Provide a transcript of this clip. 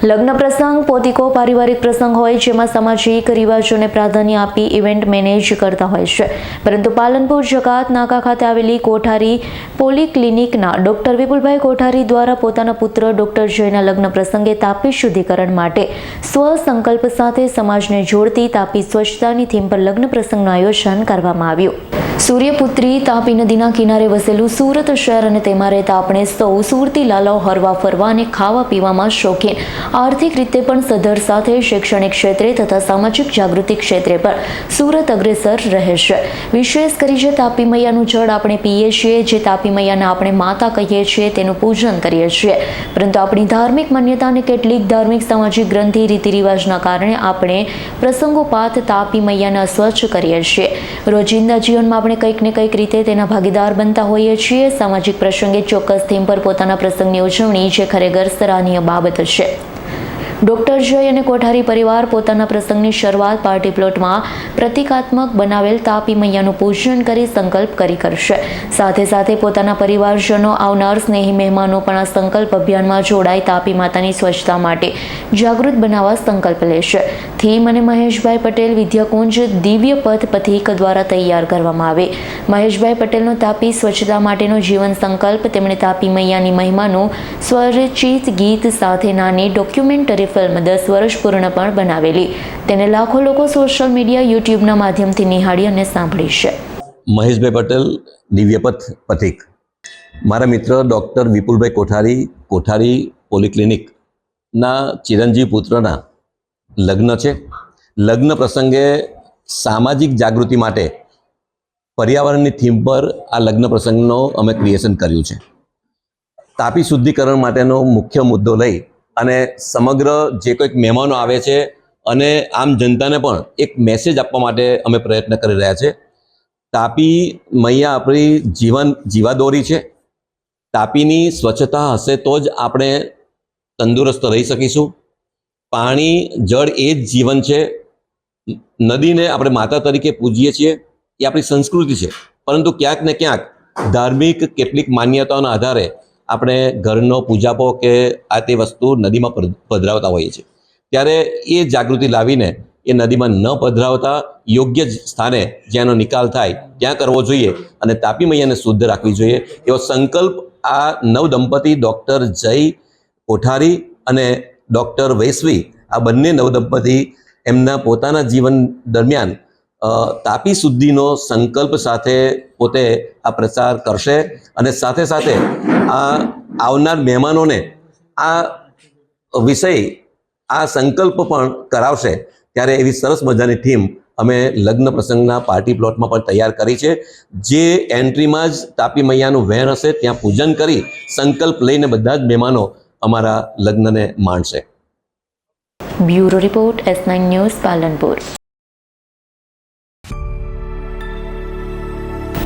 લગ્ન પ્રસંગ, પોતિકો, પારિવારિક પ્રસંગ હોય જેમાં સામાજિક રિવાજોને પ્રાધાન્ય આપી ઇવેન્ટ મેનેજ કરતા હોય છે. પરંતુ પાલનપુર, જકાત, નાકા ખાતે આવેલી કોઠારી પોલિક્લિનિકના ડોક્ટર વિપુલભાઈ કોઠારી દ્વારા પોતાના પુત્ર ડોક્ટર જયના લગ્ન પ્રસંગે તાપી શુદ્ધિકરણ માટે સ્વસંકલ્પ સાથે સમાજને જોડતી તાપી સ્વચ્છતાની થીમ પર લગ્ન પ્રસંગનું આયોજન કરવામાં આવ્યું. સૂર્યપુત્રી તાપી નદીના કિનારે વસેલું સુરત શહેર અને તેમાં રહેતા આપણે સૌ સુરતી લાલાઓ હરવા ફરવા અને ખાવા પીવામાં શોખીન. આર્થિક રીતે પણ સધર સાથે શૈક્ષણિક ક્ષેત્રે તથા સામાજિક જાગૃતિ ક્ષેત્રે પણ સુરત અગ્રેસર રહે છે વિશેષ કરી જે તાપી મૈયાનું જળ આપણે પીએ છીએ, જે તાપી મૈયાને આપણે માતા કહીએ છીએ, તેનું પૂજન કરીએ છીએ. પરંતુ આપણી ધાર્મિક માન્યતા અને કેટલીક ધાર્મિક સામાજિક ગ્રંથિ રીતિ રિવાજના કારણે આપણે પ્રસંગોપાત તાપી મૈયાને અસ્વચ્છ કરીએ છીએ. રોજિંદા જીવનમાં આપણે કંઈક ને કંઈક રીતે તેના ભાગીદાર બનતા હોઈએ છીએ. સામાજિક પ્રસંગે ચોક્કસ થીમ પર પોતાના પ્રસંગની ઉજવણી, જે ખરેખર સરાહનીય બાબત છે. ડોક્ટર જય અને કોઠારી પરિવાર પોતાના પ્રસંગની શરૂઆત પાર્ટી પ્લોટમાં પ્રતિકાત્મક બનાવેલ તાપી મૈયાનું પૂજન કરી સંકલ્પ કરી કરશે. સાથે સાથે પોતાના પરિવારજનો, આવનાર સ્નેહી મહેમાનો પણ આ સંકલ્પ અભિયાનમાં જોડાઈ તાપી માતાની સ્વચ્છતા માટે જાગૃત બનાવવા સંકલ્પ લેશે. થીમ અને મહેશભાઈ પટેલ વિદ્યાકુંજ દિવ્ય પથ પથિક દ્વારા તૈયાર કરવામાં આવે. મહેશભાઈ પટેલનો તાપી સ્વચ્છતા માટેનો જીવન સંકલ્પ તેમણે તાપી મૈયાની મહિમાનું સ્વરચિત ગીત સાથે નાની ડોક્યુમેન્ટરી ફિલ્મ દસ વર્ષ પૂર્ણ પણ બનાવેલી. તેને લાખો લોકો સોશિયલ મીડિયા, યુટ્યુબના માધ્યમથી નિહાળી અને સાંભળી છે. મહેશભાઈ પટેલ, દિવ્યપથ પથિક. મારા મિત્ર ડૉક્ટર વિપુલભાઈ કોઠારી કોઠારી પોલિક્લિનિકના ચિરંજીવ પુત્રના લગ્ન છે. લગ્ન પ્રસંગે સામાજિક જાગૃતિ માટે પર્યાવરણની થીમ પર આ લગ્ન પ્રસંગનો અમે ક્રિએશન કર્યું છે. તાપી શુદ્ધિકરણ માટેનો મુખ્ય મુદ્દો લઈ અને સમગ્ર જે કોઈક મહેમાનો આવે છે અને આમ જનતાને પણ એક મેસેજ આપવા માટે અમે પ્રયત્ન કરી રહ્યા છે. તાપી મૈયા આપણી જીવન જીવાદોરી છે. તાપીની સ્વચ્છતા હશે તો જ આપણે તંદુરસ્ત રહી શકીશું. પાણી, જળ એ જ જીવન છે. નદીને આપણે માતા તરીકે પૂજીએ છીએ. એ આપણી સંસ્કૃતિ છે. પરંતુ ક્યાંક ને ક્યાંક ધાર્મિક કેટલીક માન્યતાઓના આધારે આપણે ઘરનો પૂજાપો કે આ તે વસ્તુ નદીમાં પધ- પધરાવતા હોઈએ છીએ. ત્યારે એ જાગૃતિ લાવીને એ નદીમાં ન પધરાવતા યોગ્ય સ્થાને જ્યાંનો નિકાલ થાય ત્યાં કરવો જોઈએ અને તાપી મૈયાને શુદ્ધ રાખવી જોઈએ. એવો સંકલ્પ આ નવ દંપતી ડૉક્ટર જય કોઠારી અને ડૉક્ટર વૈશ્વી આ બંને નવદંપતી એમના પોતાના જીવન દરમિયાન તાપી સુધીનો સંકલ્પ સાથે પોતે આ પ્રચાર કરશે અને સાથે સાથે આ આવનાર મહેમાનોને આ વિષય, આ સંકલ્પ પણ કરાવશે ત્યારે એવી સરસ મજાની થીમ અમે લગ્ન પ્રસંગના પાર્ટી પ્લોટમાં પણ તૈયાર કરી છે. જે એન્ટ્રીમાં જ તાપી મૈયાનું વહેણ હશે ત્યાં પૂજન કરી સંકલ્પ લઈને બધા જ મહેમાનો અમારા લગ્નને માણશે. Bureau report S nine news Palanpur.